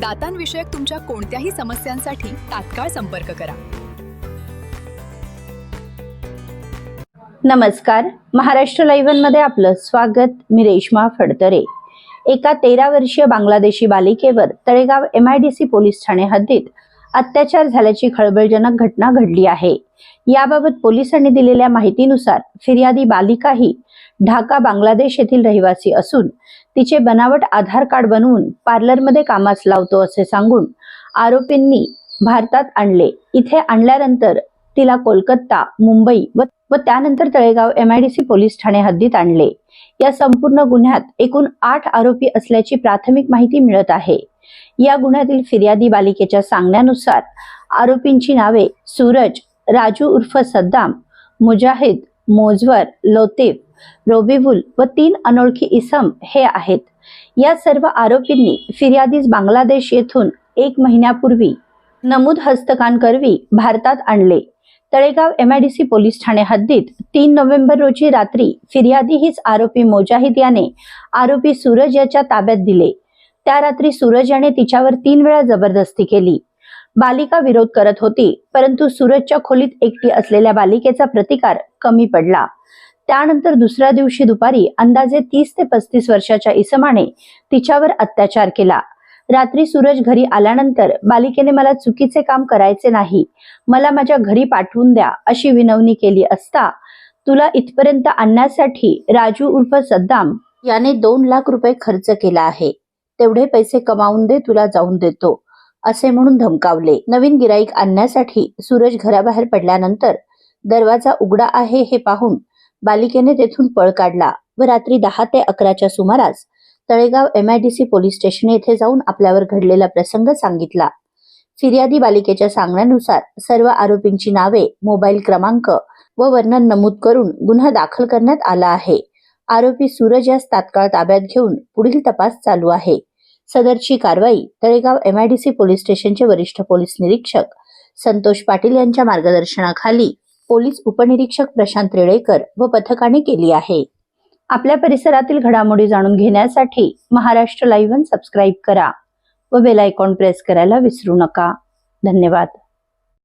दातांविषयक तुमच्या कोणत्याही समस्यांसाठी तात्काळ संपर्क करा. नमस्कार. महाराष्ट्र लाईव्हमध्ये आपलं स्वागत. मी रेश्मा फडतरे. एका तेरा वर्षीय Bangladeshi बालिकेवर Talegaon M I D C police Thane हद्दीत अत्याचार झाल्याची खळबळजनक घटना घडली आहे. याबाबत पोलिसांनी दिलेल्या माहितीनुसार फिर्यादी बालिका ही ढाका बांगलादेश येथील रहिवासी असून तिचे बनावट आधार कार्ड बनवून पार्लरमध्ये कामास लावतो असे सांगून आरोपींनी भारतात आणले. इथे आणल्यानंतर तिला कोलकाता मुंबई व व त्यानंतर तळेगाव एमआयडीसी पोलीस ठाणे हद्दीत आणले. या संपूर्ण गुन्ह्यात एकूण आठ आरोपी असल्याची प्राथमिक माहिती मिळत आहे. या गुन्ह्यातील फिर्यादी बालिकेच्या सांगण्यानुसार आरोपींची नावे सूरज राजू उर्फ सद्दाम मुजाहिद मोजवर लोतेफ रोबिबुल व तीन अनोळखी इसम हे आहेत. या सर्व आरोपींनी फिर्यादीस बांगलादेश येथून एक महिन्यापूर्वी नमूद हस्तकांकरवी भारतात आणले. तळेगाव एमआयडीसी पोलीस ठाणे हद्दीत तीन नोव्हेंबर रोजी रात्री फिर्यादी हीच आरोपी मोजाहिद याने आरोपी सूरज याच्या ताब्यात दिले. त्या रात्री सूरज याने तिच्यावर तीन वेळा जबरदस्ती केली. बालिका विरोध करत होती परंतु सूरजच्या खोलीत एकटी असलेल्या बालिकेचा प्रतिकार कमी पडला. त्यानंतर दुसऱ्या दिवशी दुपारी अंदाजे तीस ते पस्तीस वर्षाच्या इसमाने तिच्यावर अत्याचार केला. रात्री सूरज घरी आल्यानंतर बालिकेने मला चुकीचे काम करायचे नाही मला माझ्या घरी पाठवून द्या अशी विनवणी केली असता तुला इथपर्यंत आणण्यासाठी राजू उर्फ सद्दाम याने दोन लाख रुपये खर्च केला आहे. तेवढे पैसे कमावून दे तुला जाऊन देतो. असे म्हणून धमकावले. नवीन गिराईक आणण्यासाठी सूरज घराबाहेर पडल्यानंतर दरवाजा उघडा आहे हे पाहून बालिकेने तेथून पळ काढला व रात्री दहा ते अकराच्या सुमारास तळेगाव एमआयडीसी पोलीस स्टेशन येथे जाऊन आपल्यावर घडलेला प्रसंग सांगितला. फिर्यादी बालिकेच्या सांगण्यानुसार सर्व आरोपींची नावे मोबाईल क्रमांक व वर्णन नमूद करून गुन्हा दाखल करण्यात आला आहे. आरोपी सूरज यास तात्काळ ताब्यात घेऊन पुढील तपास चालू आहे. सदरची कारवाई तळेगाव एमआयडीसी पोलीस स्टेशनचे वरिष्ठ पोलीस निरीक्षक संतोष पाटील यांच्या मार्गदर्शनाखाली पोलीस उपनिरीक्षक प्रशांत रेळेकर व पथकाने केली आहे. आपल्या परिसरातील घडामोडी जाणून घेण्यासाठी महाराष्ट्र लाईव्ह सबस्क्राईब करा व बेल आयकॉन प्रेस करायला विसरू नका. धन्यवाद.